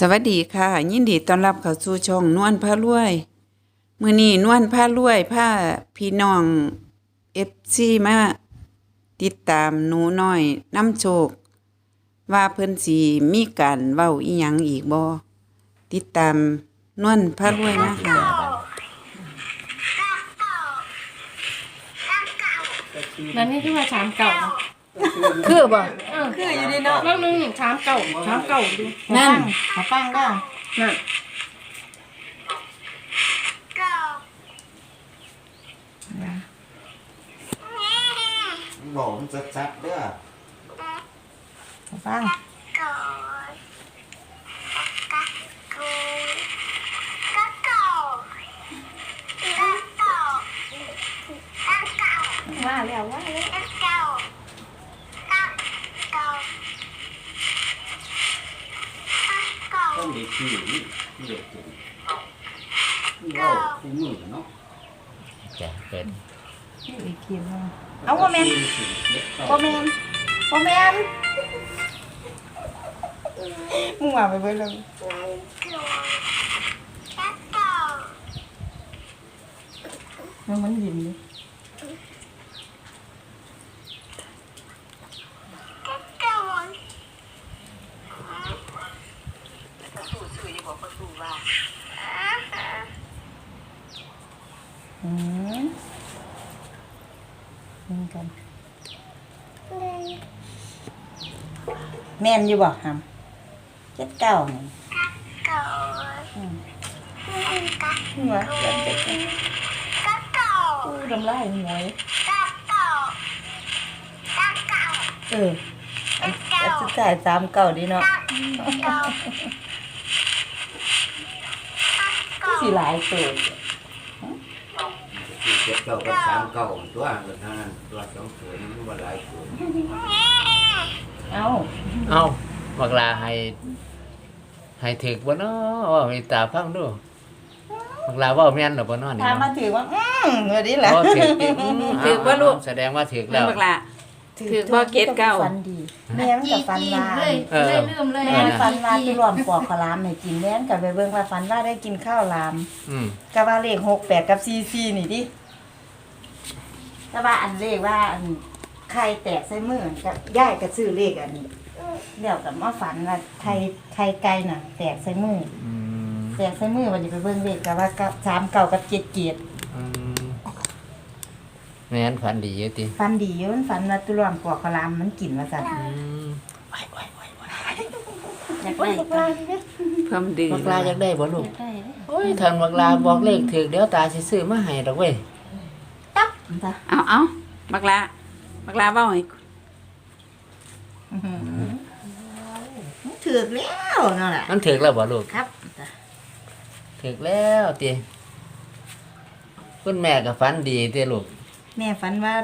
สวัสดีค่ะ ยินดีต้อนรับเข้าสู่ช่องนวลพารวยมื้อนี้นวลพารวยพาพี่น้อง FC มาติดตามหนูน้อยน้ำโชค ว่าเพิ่นสิมีการเว้าอีหยังอีกบ่ติดตามนวลพารวยมาค่ะนั่นนี่คือว่าชามเก่า คือบ่คืออยู่ดีเนาะแล้วนึงชามเก่าชามเก่าดูนั่นมาฟังได้นั่นบอกมันชัดๆเด้อมาฟังว่าแล้วว่าแล้ว ต้องเด็กที่นี่เด็กจริงเว้าคู่มือเนาะจ้ะเปิดอีกทีนึงเอาว่าแมนเด็กว่าแมนว่าแมนมึงว่าไปเบิ่งเลยมันมันยิ้มดิอื มึงกันแม่นอยู่บ่ฮัมเจ็ดเก้านี่อืมหัวเจ็ดเจ็ดอู้ดำลายหวยเอออันอันสุดท้ายสามเก้าดีเนาะสี่หลายตัวที่ เจ็ดเก้ากับสามเก้าตัวเงินทางนั้นตัวสองตัวนี่มันว่าหลายตัวเอ้าเอ้าบักลาให้ให้ถึกบ่เนาะว่าให้ตาฟังดูบักลาเว้าแม่นหรือบ่เนาะนี่ถามมาเนาะถือว่า อืมเออดีแหละโอ้ถึกติอืมถึกบ่ลูก แสดงว่าถึกแล้นวบักละ ถือบ่าเกตเก้า ฟันดีแม่มันกับฟันลาเลยเออ เลยลืมเลยแม่นฟันลาที่รวมปอกขาวหลามให้กินแม่นกับไปเบิ่งว่าฟันลาได้กินข้าวหลามอืม ก็ว่าเลขหกแปดกับซีซีนี่ดิ แต่ว่าอันเลขว่าอันไข่แตกใส่มือกับย่ายก็ซื้อเลขอันนี้เดี๋ยวกับมาฝันว่าไข่ไข่ไก่น่ะ แตกใส่มืออืมแตกใส่มือวันนี้ไปเบิ่งเลขกับว่ากับสามเก่ากับเจ็ดเกียรติอืมแม่นฝันดีอยู่ติฟันดีอยู่มันฟันว่าตุรวมปอกขาวหลามมันกินว่าซั่นอืมอยากโอ้ได้ยบักลาดิเด้อเพิ่มดื้อบักลาอยากได้บ่ลูอกยากได้เลยโอ้ยท่านบักลาบอกเลขถึกเดี๋ยวตาสิซื้อมาให้ดอกเว้ยตับ จ้ะเอาเอาบักละบักละเว้าให้อื้อหือถือกแล้วนั่นแหละมันถึกแล้วบ่ลูกครับจ้ะถึกแล้วติคุณแม่ก็ฝันดีติลูกแม่ฝันว่า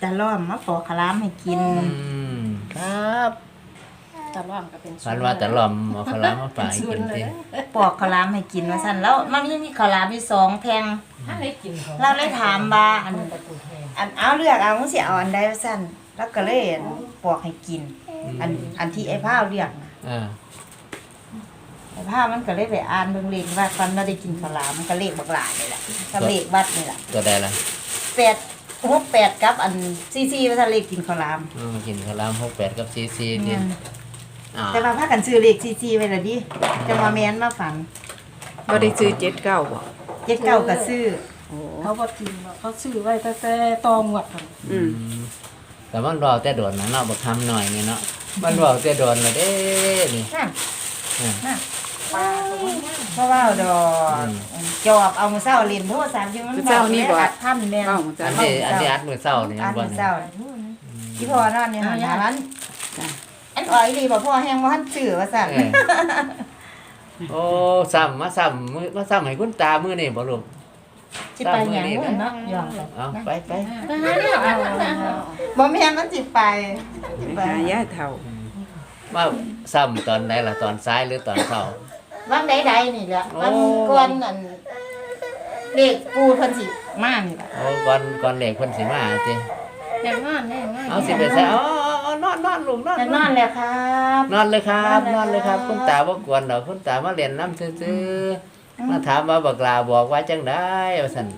จะล่อมมาปอกขาวหลามให้กิน อืมครับ ตะล่อมก็เป็นฝันว่าแต่หลอมเอาขาวหลามมาฝากให้กินติปอกขาวหลามให้กินว่าซั่นแล้วมันมีมีขาวหลามอยู่สองแท่งถ้าได้กินเขาเราเลยถามว่าอันอันเอาเลือกเอาสิเอาอันใดว่าซั่นแล้วก็เลยอั่นปอกให้กิน อันอันที่ไอ้ผ้าวเลือกน่ะอ่าไอ้ผ้าวมันก็เลยไปอ่านเบิ่งเลขว่าฟันเราได้กินขาวหลามมันก็เลขบักหลายนี่แหละก็เลขวัดนี่แหละตัวใดล่ะแปดหกแปดกับอันซีซีว่าซั่นเลขกินขาวหลาม อืมกินข้าวหลาม68กับซีซีติอ่าแต่ว่าพากันซื้อเลขซีซีไว้และดิจะมาแม่นมาฝันบ่ได้ซื้อเจ็ดเก้าบ่เจ็ดเก้าก็ซื้อโอ้เขาบ่กินหรอกเขาซื้อไว้แต่แต่ตองหวดหั่นอืมอืมแต่มันรอแต่โดนนะเนาะบ่ทำหน่อยนี่เนาะมันรอแต่โดนแล้วเด้นี่นั่นอ่านั่นเพราะว่าดอกอืมจอบเอามือเศร้าเรียนโทรศัพท์อยู่มันอัดท่านแม่นเว้าจัอังนนี้อันนี้อัดมื้อเช้านี่อัดบ่มือนี่เศร้าที่พ่อนอนอยู่หันหามันอั นอ่อยดีบ่พ่อแห้งบ่ทันซื้อว่าซั่นเออโอ้ซ้ำมาซ้ำมื้อมาซ้ำให้คุณตามื้อนี่บ่ลูก สิไปหยังมื้อเนาะยอมเอาไปไปไปหาเนี่ยเอาเอาบ่แม่นมันสิไปสิไปไปหายายเฒ่ามาซ้ำตอนไหนล่ะตอนซ้ายหรือตอนเช้า วันใดๆนี่แหละโอ้ วันก่อนนั่นเลขปูเพิ่นสิมานี่ล่ะโอ้ก่อนก่อนเลขเพิ่นสิมาติอยากนอนเนี่ยนอนเอาสิไปใส่เอาเอาเอานอนนอนลุงนอนจะนอนแล้วครับนอนเลยครับนนออนนเลเลยยคครัรับบคุณตาบ่กวนดอกคุณตามาเรียนน้ำซื่อๆมาถามว่าบักลาบอกว่าจังได้ว่าซั่น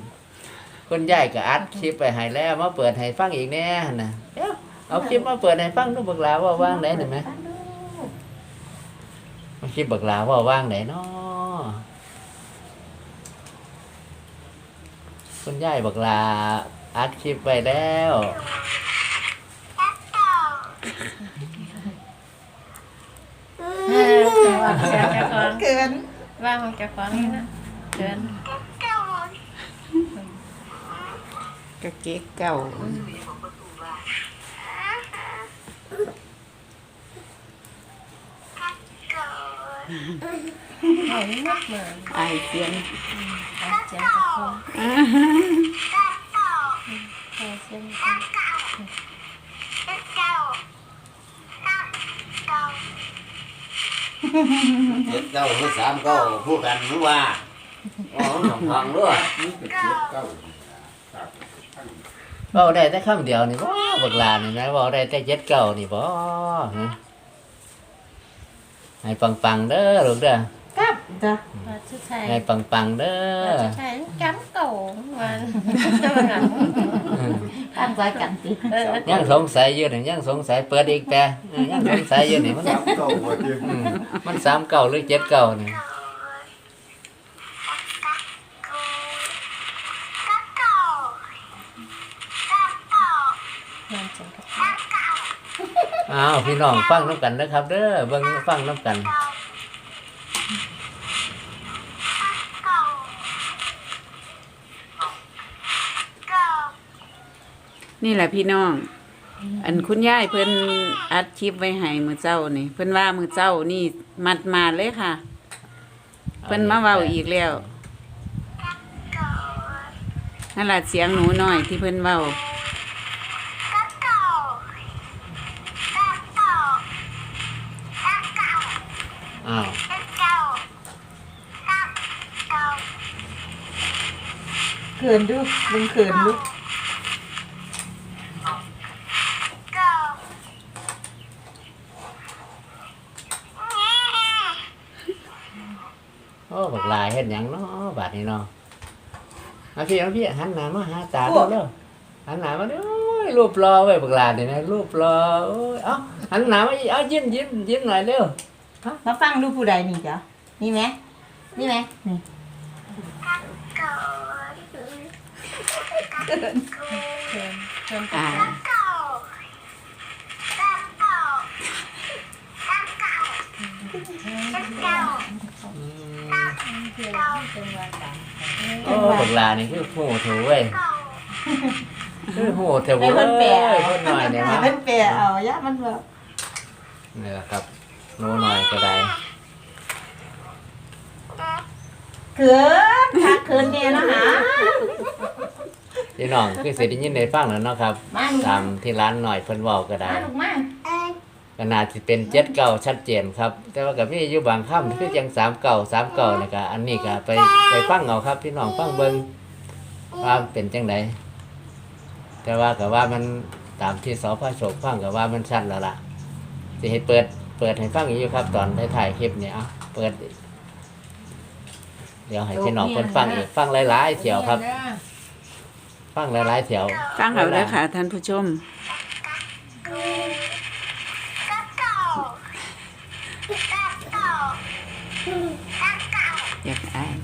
คุณยายก็อัดคลิปไปให้แล้วมาเปิดให้ฟังอีกแน่หั่นน่ะเดี๋ยวเอาคลิปมาเปิดให้ฟังดูบักลาว่าว่างไหนเห็นไหมเอาคลิปบักลาว่าว่างไหนเนาะคุณยายบักลาอัดคลิปไปแล้ว ว่างแกแกฟังเกินว่างแกฟังนี่นะเดินกะเก๊กเก่าเอานี่นักเลยอายเสียงเอาเสียงตะโกนเอาเสียงตะโกน เจ็ดเก้าหรือสามเก้าพูดกันรู้ว่าอ๋อสองทางด้วยเว้าได้แต่คำเดียวนี่บ่บักลานี่นะเว้าได้แต่เจ็ดเก้านี่บ่ฮะให้ปังๆเด้อลูกเด้อครับจ้ะว่าชื่อไทยให้ปังๆเด้ว่าอชื่อไทยจำเตั้งใจกันติเออยังสงสัยอยู่นี่ยังสงสัยเปิดอีกแต่เออยังสงสัยอยู่นี่มันสามเก้าว่าเจ็ดอืมมันสามเก้าหรือเจ็ดเก้านี่มันจังกับอ้าวพี่น้องฟังน้ำกันนะครับ เด้อเบิ่งฟังน้ำกัน นี่แหละพี่น้อง อันคุณยายเพิ่นอัดคลิปไว้ให้มื้อเจ้านี่ เพิ่นว่ามื้อเจ้านี่มัดมาเลยค่ะ เพิ่นมาเว้าอีกแล้วนั่นล่ะเสียงหนูน้อยที่เพิ่นเว้าอ้าวเขินดูลุงเขินลูก โอ้บักลายเฮ็ดหยังเนาะบาดนี้เนาะเอาพี่เอาพี่หันหน้ามาหาตาเร็วเร็วหันหน้ามาเด้อโอ้ยรูปรอไว้ยบักลานี่นะรูปรอโอ้ยเอ้าหันหน้ามาอีกเอายิ้มยิ้มยิ้มหน่อยเร็วมาฟังดูผู้ใดนี่จ้ะนี่ไหมนี่ไหมนี่เดิน เดินอ่าโอ้บักลานี่คือโหถูเว้ยคือโหเถอะให้เว้ยเพิ่นแปลเพิ่นหน่อยเนี่ยให้มาเพิ่นแปลเอาย่ามันแบบนี่แหละครับโนหน่อยก็ได้เขินค่ะเขินเนี่ยนะฮะพี่น้องคือสิได้ยินได้ฟังแล้วเนาะครับมาลูกตามที่ร้านหน่อยเพิ่นเว้าก็ได้มาลูกมา ก็น่าสิเป็นเจ็ดเก่าชัดเจนครับ แต่ว่าก็มีอยู่บางคำคือยังสามเก่าสามเก่านี่ก็อันนี้ก็ไปไปฟังเอาครับ พี่น้องฟังเบิ่งว่าเป็นจังไดแต่ว่าก็ว่ามันตามที่สพโชคฟังก็ว่ามันชัดแล้วล่ะสิให้เปิดเปิดให้ฟังอีกอยู่ครับ ตอนถ่ายๆคลิปเนี่ยเอาเปิด เดี๋ยวให้พี่น้องเพิ่นฟังอีกฟังหลายๆเที่ยวครับ ฟังหลายๆเที่ยว ฟังเอาเด้อค่ะท่านผู้ชม อยากอ่าน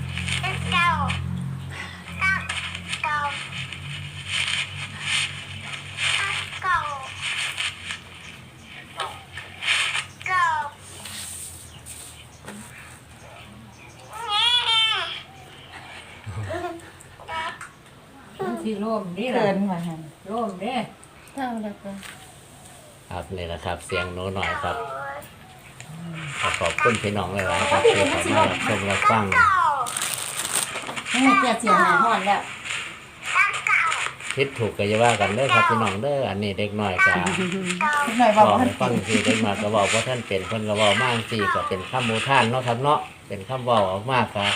ที่ร่ มนี่แหละเขินมาฮะร่มเนี่ยเท่าแล้วก็ครับนี่แหละครับ เสียงหนูหน่อยครับขอขอบคุณพี่น้องหลายๆครับที่เข้ามารับชมรับฟังนี่เกียเสียงหาหอนแล้วคิดถูกก็อย่าว่ากันเด้อครับพี่น้องเด้ออันนี้เด็กน้อยก็หน่อยบบออกกว่าให้ฟังสิเด็กน้อยก็บอกว่าท่านเป็นเพิ่นก็เว้ามากสิก็เป็นคำโมท่านเนาะครับเนาะเป็นคำเว้าออกมากครับ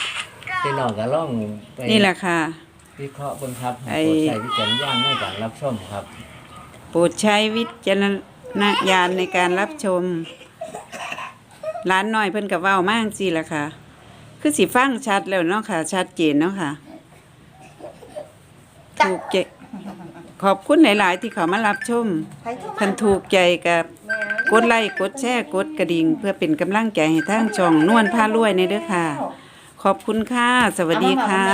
พี่น้องก็ลองไป นี่แหละค่ะ วิเคราะห์เบิ่งครับไอ้โปรดใช้วิจารณญาณในการรับชมครับ โปรดใช้วิจารณณญาณในการรับชม ร้านน้อยเพิ่นกับเว้ามากสิล่ะค่ะ คือสิฟังชัดแล้วเนาะค่ะ ชัดเจนเนาะค่ะ ถูกใจขอบคุณหลาย ๆ ที่เขามารับชมใครโทรมาคันถูกใจกับกดไลค์กดแชร์กดกระดิ่ง เพื่อเป็นกำลังใจให้ทางช่องนวลพารวยในเด้อค่ะ ขอบคุณค่ะ สวัสดีค่ะ